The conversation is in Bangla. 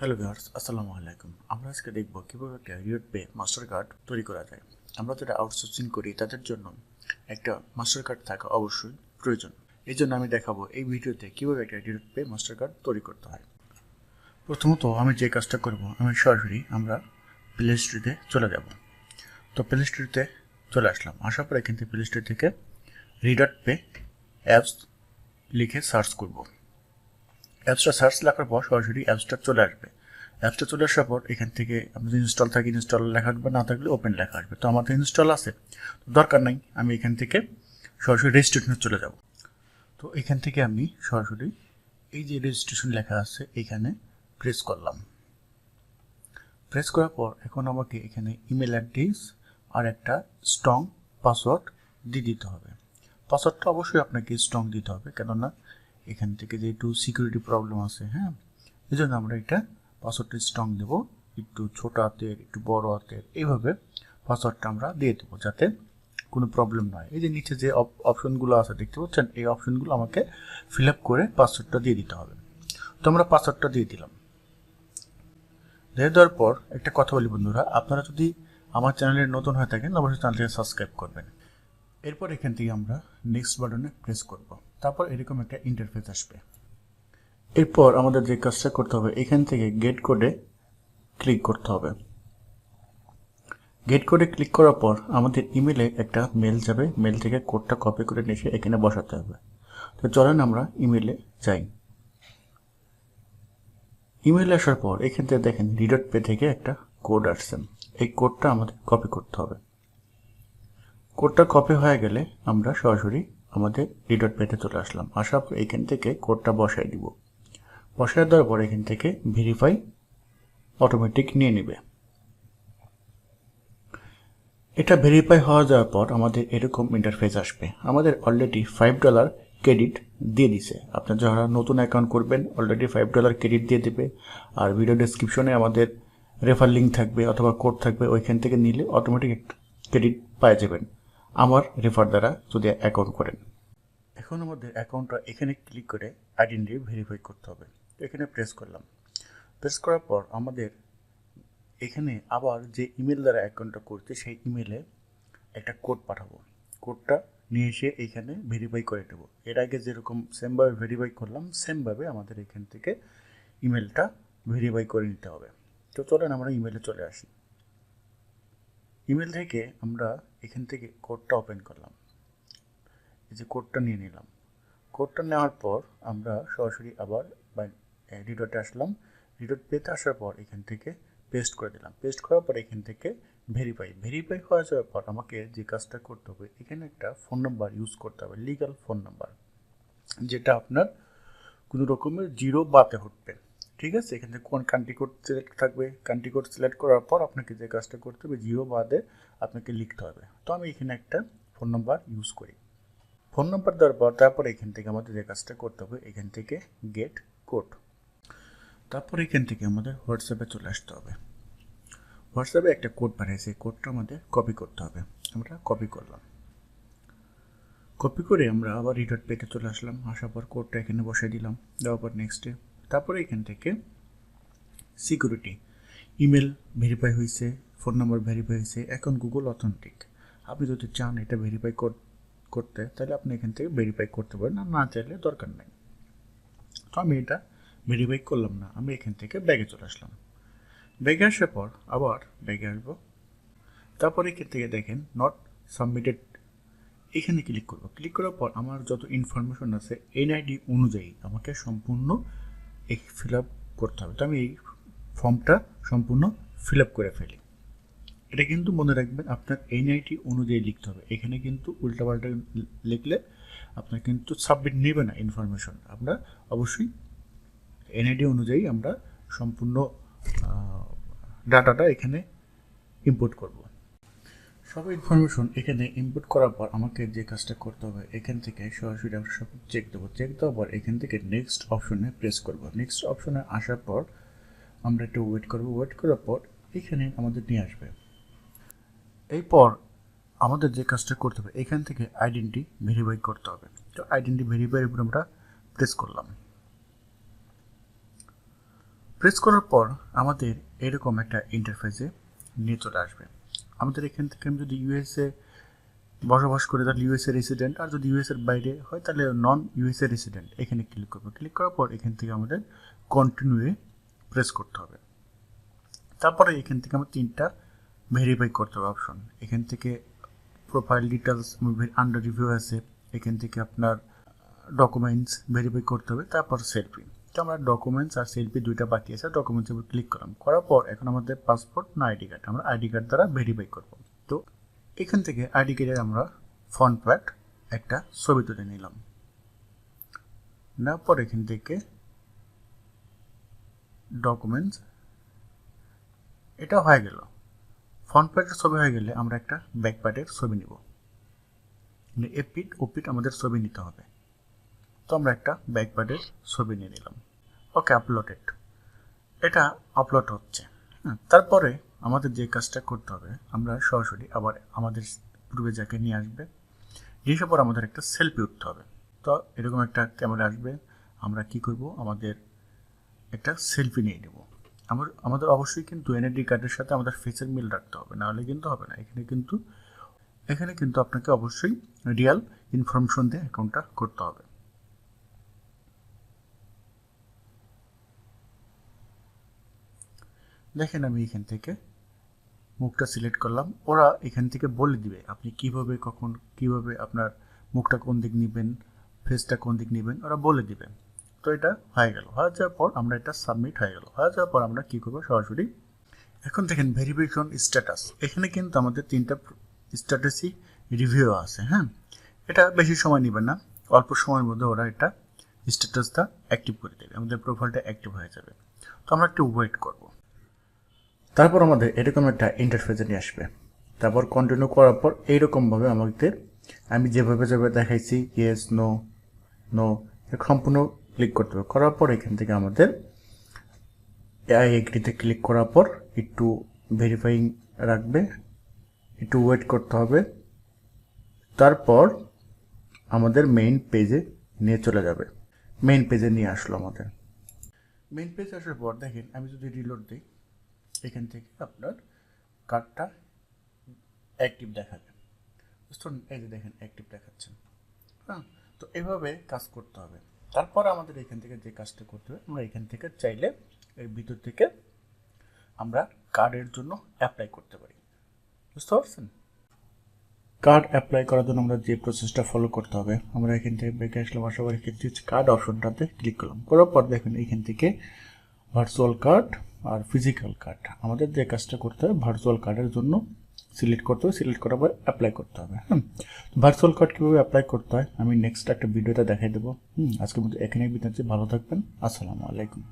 হ্যালো ভিউয়ার্স আসসালামু আলাইকুম। আমরা আজকে দেখব কীভাবে একটা রিওড পে মাস্টার কার্ড তৈরি করা যায়। আমরা যারা আউটসোর্সিং করি, তাদের জন্য একটা মাস্টার কার্ড থাকা অবশ্যই প্রয়োজন। এই জন্য আমি দেখাবো এই ভিডিওতে কীভাবে একটা রিওড পে মাস্টার কার্ড তৈরি করতে হয়। প্রথমত আমি যে কাজটা করব, আমি সরাসরি আমরা প্লে স্টোরিতে চলে যাব। তো প্লে স্টোরিতে চলে আসলাম। আসার পর থেকে প্লে স্টোরি থেকে রিডট পে অ্যাপস লিখে সার্চ করব। অ্যাপসটা সার্চ লেখার পর সরাসরি অ্যাপসটা চলে আসবে। অ্যাপসটা চলে আসার পর এখান থেকে আমাদের ইনস্টল থাকে ইনস্টল লেখা আসবে না থাকলে ওপেন লেখা আসবে। তো আমাদের ইনস্টল আছে। তো দরকার নাই, আমি এখান থেকে সরাসরি রেজিস্ট্রেশনে চলে যাব। তো এখান থেকে আমি সরাসরি এই যে রেজিস্ট্রেশন লেখা আছে, এখানে প্রেস করলাম। প্রেস করার পর এখন আমাকে এখানে ইমেল অ্যাড্রেস আর একটা স্ট্রং পাসওয়ার্ড দিয়ে দিতে হবে। পাসওয়ার্ডটা অবশ্যই আপনাকে স্ট্রং দিতে হবে, কেননা এখান থেকে যেহেতু সিকিউরিটি প্রবলেম আছে হ্যাঁ? এই জন্য আমরা এটা পাসওয়ার্ডটা স্ট্রং দেব। একটু ছোট হাতের, একটু বড় হাতের, এইভাবে পাসওয়ার্ডটা আমরা দিয়ে দেবো যাতে কোনো প্রবলেম নয় এই যে নিচে যে অপশনগুলো আছে, দেখতে পাচ্ছেন? এই অপশনগুলো আমাকে ফিল আপ করে পাসওয়ার্ডটা দিয়ে দিতে হবে। তো আমরা পাসওয়ার্ডটা দিয়ে দিলাম। দিয়ে দেওয়ার পর একটা কথা বলি বন্ধুরা, আপনারা যদি আমার চ্যানেলে নতুন হয়ে থাকেন, অবশ্যই চ্যানেলটিকে সাবস্ক্রাইব করবেন। এরপর এখান থেকে আমরা নেক্সট বাটনে প্রেস করব। তারপর এরকম একটা ইন্টারফেস আসবে। এরপর আমাদের যে কাজটা করতে হবে, এখান থেকে গেট কোডে ক্লিক করতে হবে। গেট কোডে ক্লিক করার পর আমাদের ইমেলে একটা মেল যাবে। মেল থেকে কোডটা কপি করে নিয়ে এখানে বসাতে হবে। তো চলেন আমরা ইমেলে যাই। ইমেলে আসার পর এখান থেকে দেখেন রিডট পে থেকে একটা কোড আসছে। এই কোডটা আমাদের কপি করতে হবে। কোডটা কপি হয়ে গেলে আমরা সরাসরি আমাদের রিডট পেতে চলে আসলাম। আসার পর এখান থেকে কোডটা বসাই দিব। বসাই দেওয়ার পর এখান থেকে ভেরিফাই অটোমেটিক নিয়ে নেবে। এটা ভেরিফাই হওয়া যাওয়ার পর আমাদের এরকম ইন্টারফেস আসবে। আমাদের অলরেডি ফাইভ ডলার ক্রেডিট দিয়ে দিছে। আপনার যারা নতুন অ্যাকাউন্ট করবেন অলরেডি ফাইভ ডলার ক্রেডিট দিয়ে দেবে। আর ভিডিও ডিসক্রিপশনে আমাদের রেফার লিঙ্ক থাকবে অথবা কোড থাকবে, ওইখান থেকে নিলে অটোমেটিক ক্রেডিট পাওয়া যাবেন। আমার রেফার দ্বারা যদি অ্যাকাউন্ট করেন। এখন আমাদের অ্যাকাউন্টটা এখানে ক্লিক করে আইডেন্টি ভেরিফাই করতে হবে। তো এখানে প্রেস করলাম। প্রেস করার পর আমাদের এখানে আবার যে ইমেল দ্বারা অ্যাকাউন্টটা করছে, সেই ইমেলে একটা কোড পাঠাবো। কোডটা নিয়ে এসে এইখানে ভেরিফাই করে নেব। এর আগে যেরকম সেমভাবে ভেরিফাই করলাম, সেমভাবে আমাদের এখান থেকে ইমেলটা ভেরিফাই করে নিতে হবে। তো চলেন আমরা ইমেলে চলে আসি। ইমেল থেকে আমরা এখান থেকে কোডটা ওপেন করলাম। এই যে কোডটা নিয়ে নিলাম। কোডটা নেওয়ার পর আমরা সরাসরি আবার রিডোটে আসলাম। রিডোট পেতে আসার পর এখান থেকে পেস্ট করে দিলাম। পেস্ট করার পর এখান থেকে ভেরিফাই ভেরিফাই হয়ে যাওয়ার পর আমাকে যে কাজটা করতে হবে, এখানে একটা ফোন নাম্বার ইউজ করতে হবে লিগাল ফোন নাম্বার যেটা আপনার কোনো রকমের জিরো বাতে উঠবে ঠিক আছে? এখান থেকে কোন কান্ট্রি কোড সিলেক্ট থাকবে? কান্ট্রি কোড সিলেক্ট করার পর আপনাকে যে কাজটা করতে হবে জিরো বাদে আপনাকে লিখতে হবে। তো আমি এখানে একটা ফোন নাম্বার ইউজ করি। ফোন নাম্বার দেওয়ার পর তারপর এখান থেকে আমাদের যে কাজটা করতে হবে, এখান থেকে গেট কোড তারপর এখান থেকে আমাদের হোয়াটসঅ্যাপে চলে আসতে হবে। হোয়াটসঅ্যাপে একটা কোড পাঠিয়েছে কোডটা আমাদের কপি করতে হবে। আমরা কপি করলাম। কপি করে আমরা আবার রিডট পেতে চলে আসলাম। আসার পর কোডটা এখানে বসাই দিলাম। দেওয়ার পর নেক্সটে তারপরে এখান থেকে সিকিউরিটি ইমেল ভেরিফাই হয়েছে ফোন নাম্বার ভেরিফাই হয়েছে, এখন গুগল অথেন্টিক আপনি যদি চান এটা ভেরিফাই করতে, তাহলে আপনি এখান থেকে ভেরিফাই করতে পারেন, আর না চাইলে দরকার নেই। তো আমি এটা ভেরিফাই করলাম না, আমি এখান থেকে ব্যাগে চলে আসলাম। ব্যাগে আসার পর আবার ব্যাগে আসব। তারপর এখান থেকে দেখেন নট সাবমিটেড এখানে ক্লিক করব। ক্লিক করার পর আমার যত ইনফরমেশন আছে এনআইডি অনুযায়ী আমাকে সম্পূর্ণ এই ফিল আপ করতে হবে। তো আমি এই ফর্মটা সম্পূর্ণ ফিল আপ করে ফেলি। এটা কিন্তু মনে রাখবেন আপনার এনআইটি অনুযায়ী লিখতে হবে। এখানে কিন্তু উল্টাপাল্টা লিখলে আপনার কিন্তু সাবমিট নেবে না ইনফরমেশন আমরা অবশ্যই এনআইডি অনুযায়ী আমরা সম্পূর্ণ ডাটাটা এখানে ইম্পোর্ট করব। সব ইনফরমেশন এখানে ইনপুট করার পর আমাকে যে কাজটা করতে হবে, এখান থেকে সরাসরি আমরা সব চেক দেবো। চেক দেওয়ার পর এখান থেকে নেক্সট অপশনে প্রেস করব। নেক্সট অপশনে আসার পর আমরা একটু ওয়েট করব। ওয়েট করার পর এখানে আমাদের নিয়ে আসবে। এরপর আমাদের যে কাজটা করতে হবে, এখান থেকে আইডেন্টি ভেরিফাই করতে হবে। তো আইডেন্টি ভেরিফাইয়ের উপর আমরা প্রেস করলাম। প্রেস করার পর আমাদের এরকম একটা ইন্টারফেসে নিয়ে চলে আসবে। আমাদের এখান থেকে আমি যদি ইউএসএ বসবাস করে, তাহলে ইউএসএ রেসিডেন্ট আর যদি ইউএস এর বাইরে হয়, তাহলে নন ইউএসএ রেসিডেন্ট এখানে ক্লিক করব। ক্লিক করার পর এখান থেকে আমাদের কন্টিনিউয়ে প্রেস করতে হবে। তারপরে এখান থেকে আমার তিনটা ভেরিফাই করতে হবে অপশন এখান থেকে প্রোফাইল ডিটেলস আন্ডার রিভিউ আছে, এখান থেকে আপনার ডকুমেন্টস ভেরিফাই করতে হবে, তারপর সেলফি তো আমরা ডকুমেন্টস আর সেলফি দুইটা বাকি আছে ডকুমেন্টস উপর ক্লিক করলাম। করার পর এখন আমাদের পাসপোর্ট না আইডি কার্ড আমরা আইডি কার্ড দ্বারা ভেরিফাই করব। তো এখান থেকে আইডি কার্ডের আমরা ফ্রন্ট প্যাড একটা ছবি তুলে নিলাম। নেওয়ার পর এখান থেকে ডকুমেন্টস এটা হয়ে গেল। ফ্রন্ট প্যাডের ছবি হয়ে গেলে আমরা একটা ব্যাক প্যাডের ছবি নিব। মানে এ পিট ও পিট আমাদের ছবি নিতে হবে। তো আমরা একটা ব্যাক প্যাডের ছবি নিয়ে নিলাম। ওকে আপলোডেড এটা আপলোড হচ্ছে। হ্যাঁ তারপরে আমাদের যে কাজটা করতে হবে, আমরা সরাসরি আবার আমাদের পূর্বে যাকে নিয়ে আসবে, নিয়ে পর আমাদের একটা সেলফি উঠতে হবে। তো এরকম একটা ক্যামেরা আসবে, আমরা কি করব? আমাদের একটা সেলফি নিয়ে নেব। আমার, আমাদের অবশ্যই কিন্তু এনআইডি কার্ডের সাথে আমাদের ফেসের মিল রাখতে হবে, নাহলে কিন্তু হবে না। এখানে কিন্তু এখানে কিন্তু আপনাকে অবশ্যই রিয়াল ইনফরমেশন দিয়ে অ্যাকাউন্টটা করতে হবে। দেখেন আমি এখান থেকে মুখটা সিলেক্ট করলাম। ওরা এখান থেকে বলে দিবে আপনি কীভাবে, কখন, কীভাবে আপনার মুখটা কোন দিক নেবেন ফেসটা কোন দিক নেবেন, ওরা বলে দিবে। তো এটা হয়ে গেল। হয়ে যাওয়ার পর আমরা এটা সাবমিট হয়ে গেল। হয়ে যাওয়ার পর আমরা কী করব সরাসরি? এখন দেখেন ভেরিফিকেশন স্ট্যাটাস এখানে কিন্তু আমাদের তিনটা স্ট্যাটাসই রিভিউ আছে হ্যাঁ? এটা বেশি সময় নেবে না। অল্প সময়ের মধ্যে ওরা এটা স্ট্যাটাসটা অ্যাক্টিভ করে দেবে। আমাদের প্রোফাইলটা অ্যাক্টিভ হয়ে যাবে। তো আমরা একটু ওয়েট করব। তারপর আমাদের এরকম একটা ইন্টারফেসে নিয়ে আসবে। তারপর কন্টিনিউ করার পর এইরকমভাবে আমাদের আমি যেভাবে যেভাবে দেখাইছি ইয়েস নো নো সম্পূর্ণ ক্লিক করতে হবে। করার পর এখান থেকে আমাদের আই এগ্রিতে ক্লিক করার পর একটু ভেরিফাইং রাখবে, একটু ওয়েট করতে হবে। তারপর আমাদের মেইন পেজে নিয়ে চলে যাবে। মেইন পেজে নিয়ে আসলো আমাদের। মেইন পেজে আসার পর দেখেন, আমি যদি রিলোড দিই, এখান থেকে আপনার কার্ডটা অ্যাক্টিভ দেখাবে। বুঝতে এই যে দেখেন অ্যাক্টিভ দেখাচ্ছেন হ্যাঁ তো এভাবে কাজ করতে হবে। তারপর আমাদের এখান থেকে যে কাজটা করতে হবে, আমরা এখান থেকে চাইলে এর ভিতর থেকে আমরা কার্ডের জন্য অ্যাপ্লাই করতে পারি। বুঝতে পারছেন? কার্ড অ্যাপ্লাই করার জন্য আমরা যে প্রসেসটা ফলো করতে হবে, আমরা এখান থেকে বেঁকে আসলাম আসার পর এক্ষেত্রে কার্ড অপশনটাতে ক্লিক করলাম। করার পর দেখুন, এখান থেকে ভার্চুয়াল কার্ড আর ফিজিক্যাল কার্ড আমাদের যে কাজটা করতে হবে ভার্চুয়াল কার্ডের জন্য সিলেক্ট করতে হবে, সিলেক্ট করার পর অ্যাপ্লাই করতে হবে হ্যাঁ ভার্চুয়াল কার্ড কীভাবে অ্যাপ্লাই করতে হয়, আমি নেক্সট একটা ভিডিওটা দেখাই দেবো, হুম। আজকের মধ্যে এখানেই বিতাচ্ছি ভালো থাকবেন, আসসালামু আলাইকুম।